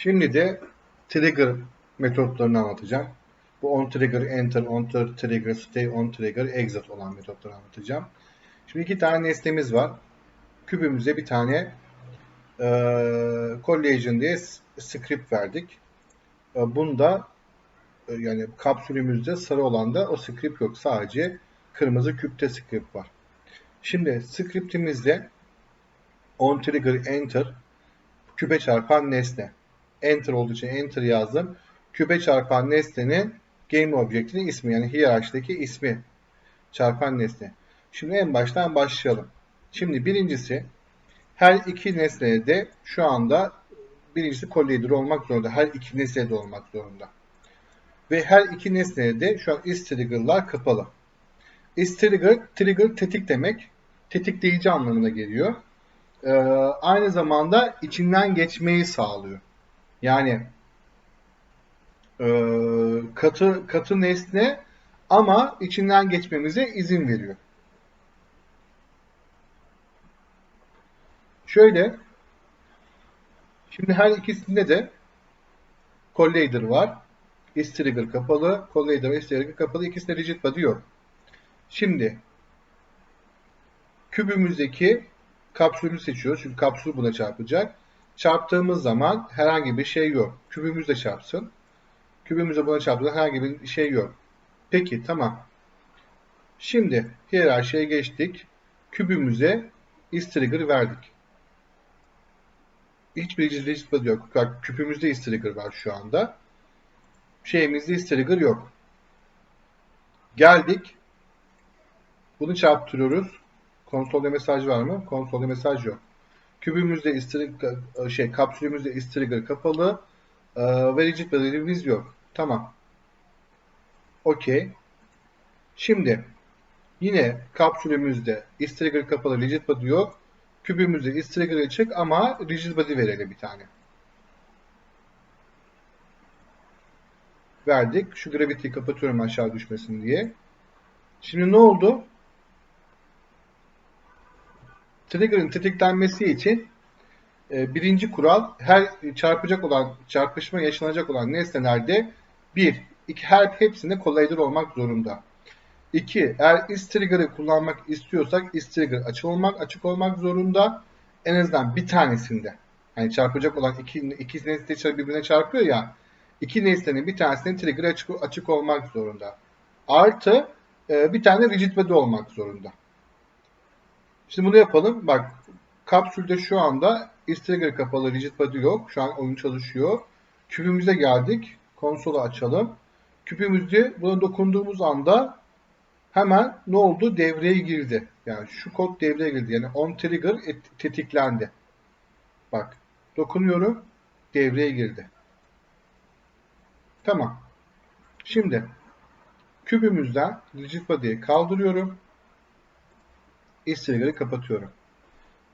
Şimdi de trigger metotlarını anlatacağım. Bu on trigger, enter, on trigger, stay on trigger, exit olan metotları anlatacağım. Şimdi iki tane nesnemiz var. Kübümüze bir tane e, collision diye script verdik. E, bunda e, yani kapsülümüzde sarı olan da o script yok. Sadece kırmızı küpte script var. Şimdi scriptimizde on trigger enter küpe çarpan nesne. Enter olduğu için enter yazdım. Küpe çarpan nesnenin game object'inin ismi yani hiyerarşideki ismi çarpan nesne. Şimdi en baştan başlayalım. Şimdi birincisi her iki nesneye de şu anda birincisi collider olmak zorunda. Her iki nesnede olmak zorunda. Ve her iki nesneye de şu an is trigger'lar kapalı. Is trigger, trigger tetik demek. Tetikleyici anlamına geliyor. Ee, aynı zamanda içinden geçmeyi sağlıyor. Yani e, katı katı nesne ama içinden geçmemize izin veriyor. Şöyle şimdi her ikisinde de collider var. Is trigger kapalı, collider ve is trigger kapalı. İkisinde rigid body yok. Şimdi kübümüzdeki kapsülü seçiyoruz. Çünkü kapsül buna çarpacak. Çarptığımız zaman herhangi bir şey yok. Kübümüzde çarpsın. Kübümüzde buna çarptığında herhangi bir şey yok. Peki tamam. Şimdi hiyerarşiye geçtik. Kübümüze is trigger verdik. Hiçbir body yok. Bak, küpümüzde is trigger var şu anda. Şeyimizde is trigger yok. Geldik. Bunu çarptırıyoruz. Konsolda mesaj var mı? Konsolda mesaj yok. Kübümüzde istrigger, şey, kapsülümüzde istrigger kapalı e, ve rigid body'miz yok. Tamam. Okey. Şimdi yine kapsülümüzde istrigger kapalı, rigid body yok. Kübümüzde istrigger açık ama rigid body verelim bir tane. Verdik. Şu gravity'yi kapatıyorum aşağı düşmesin diye. Şimdi ne oldu? Trigger'ın tetiklenmesi için e, birinci kural her çarpacak olan, çarpışma yaşanacak olan nesnelerde bir, iki, her hepsinde collider olmak zorunda. İki, eğer is trigger'ı kullanmak istiyorsak is trigger açık olmak, açık olmak zorunda. En azından bir tanesinde. Yani çarpacak olan iki, iki nesne birbirine çarpıyor ya. iki nesnenin bir tanesinin trigger açık, açık olmak zorunda. Artı e, bir tane rigid body olmak zorunda. Şimdi bunu yapalım. Bak kapsülde şu anda is kapalı, rigid body yok. Şu an oyun çalışıyor. Küpümüze geldik. Konsolu açalım. Küpümüzde buna dokunduğumuz anda hemen ne oldu? Devreye girdi. Yani şu kod devreye girdi. Yani on trigger tetiklendi. Bak dokunuyorum. Devreye girdi. Tamam. Şimdi kübümüzden rigid body'yi kaldırıyorum is kapatıyorum.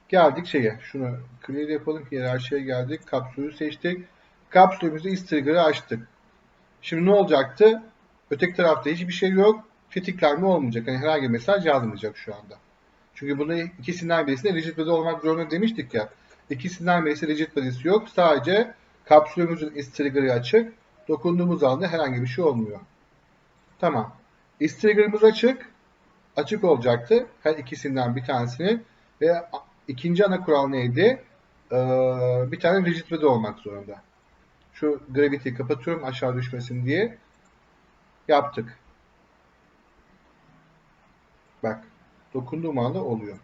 Geldik şeye. Şunu clear yapalım. Hiyerarşiye geldik. Kapsülü seçtik. Kapsülümüzde is açtık. Şimdi ne olacaktı? Öteki tarafta hiçbir şey yok. Tetiklenme olmayacak. Yani herhangi bir mesaj yazmayacak şu anda. Çünkü bunu ikisinden birisinde rigid body olmak zorunda demiştik ya. İkisinden birisi rigid body'si yok. Sadece kapsülümüzün is açık. Dokunduğumuz anda herhangi bir şey olmuyor. Tamam. Is açık açık olacaktı. Her ikisinden bir tanesini ve ikinci ana kural neydi? Ee, bir tane rigid body olmak zorunda. Şu gravity'yi kapatıyorum aşağı düşmesin diye. Yaptık. Bak. Dokunduğum anda oluyor.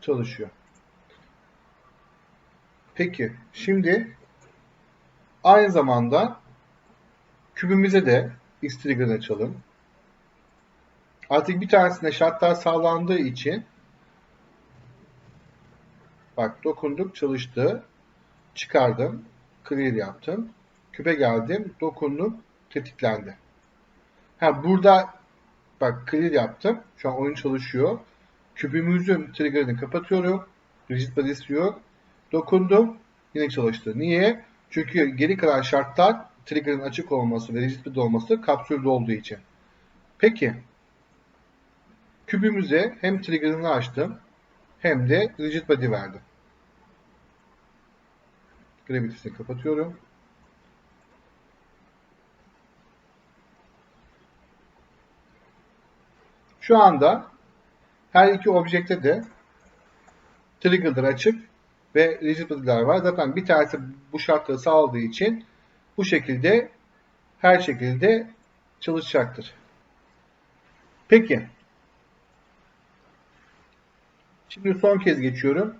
Çalışıyor. Peki. Şimdi aynı zamanda Kübümüze de X trigger açalım. Artık bir tanesinde şartlar sağlandığı için bak dokunduk çalıştı. Çıkardım. Clear yaptım. Küpe geldim. Dokundum. Tetiklendi. Ha burada bak clear yaptım. Şu an oyun çalışıyor. Kübümüzün trigger'ını kapatıyorum. Rigid body'si yok. Dokundum. Yine çalıştı. Niye? Çünkü geri kalan şartlar trigger'ın açık olması ve rigid olması kapsülde olduğu için. Peki kübümüze hem trigger'ını açtım hem de rigid body verdi. Gravity'sini kapatıyorum. Şu anda her iki objekte de trigger'lar açık ve rigid body'ler var. Zaten bir tanesi bu şartları sağladığı için bu şekilde her şekilde çalışacaktır. Peki. Şimdi son kez geçiyorum.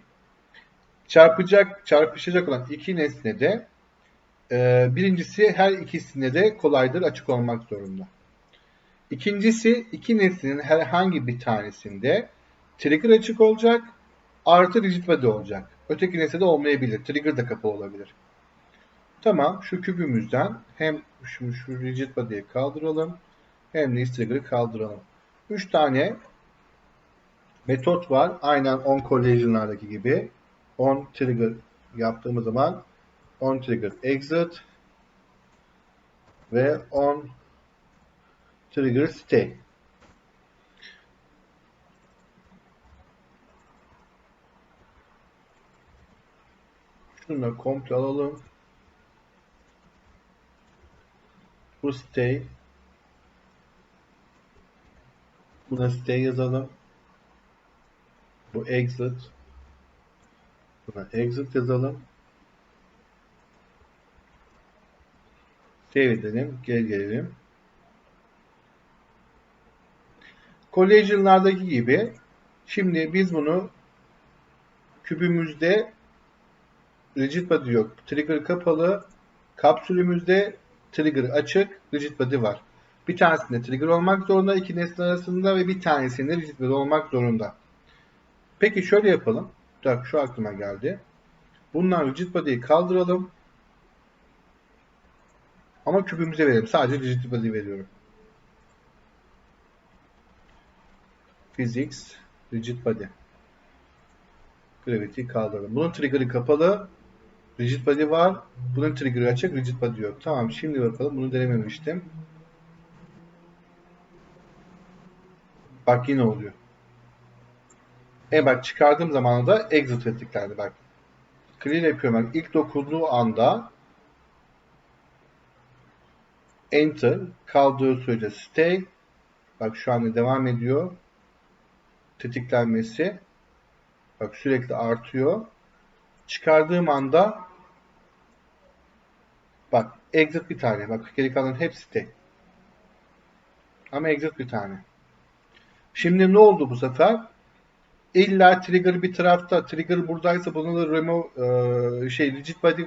Çarpacak, çarpışacak olan iki nesnede e, birincisi her ikisinde de kolaydır açık olmak zorunda. İkincisi iki nesnenin herhangi bir tanesinde trigger açık olacak artı rigid body olacak. Öteki nesnede olmayabilir. Trigger da kapalı olabilir. Tamam şu küpümüzden hem şu, şu rigid body'yi kaldıralım hem de trigger'ı kaldıralım. 3 tane metot var. Aynen on collision'lardaki gibi. On trigger yaptığımız zaman on trigger exit ve on trigger stay. Şunu da komple alalım. Bu stay. Buna stay yazalım. Bu exit. Buna exit yazalım. Save edelim. Geri gelelim. Collision'lardaki gibi şimdi biz bunu kübümüzde rigid body yok. Trigger kapalı. Kapsülümüzde trigger açık. Rigid body var. Bir tanesinde trigger olmak zorunda. iki nesne arasında ve bir tanesinde rigid body olmak zorunda. Peki şöyle yapalım. Bak şu aklıma geldi. Bundan rigid body'yi kaldıralım. Ama küpümüze verelim. Sadece rigid body veriyorum. Physics rigid body. Gravity kaldıralım. Bunun trigger'ı kapalı. Rigid body var. Bunun trigger'ı açık. Rigid body yok. Tamam şimdi bakalım. Bunu denememiştim. Bak yine oluyor. E bak çıkardığım zaman da exit tetiklendi bak. Clear yapıyorum. Bak, ilk dokunduğu anda enter kaldığı sürece stay bak şu anda devam ediyor tetiklenmesi bak sürekli artıyor çıkardığım anda bak exit bir tane bak geri kalan hepsi stay ama exit bir tane şimdi ne oldu bu sefer İlla trigger bir tarafta, trigger buradaysa bunu da remove e, şey rigid body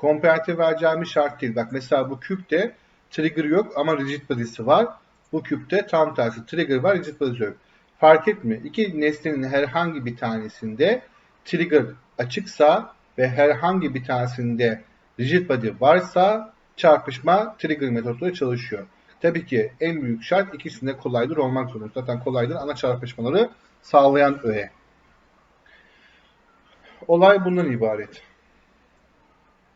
comparative vereceğimiz şart değil. Bak mesela bu küpte trigger yok ama rigid body'si var. Bu küpte tam tersi trigger var, rigid body'si yok. Fark etmiyor. İki nesnenin herhangi bir tanesinde trigger açıksa ve herhangi bir tanesinde rigid body varsa çarpışma trigger metoduyla çalışıyor. Tabii ki en büyük şart ikisinde kolaydır olmak zorunda. Zaten kolaydır ana çarpışmaları sağlayan öğe. Olay bundan ibaret.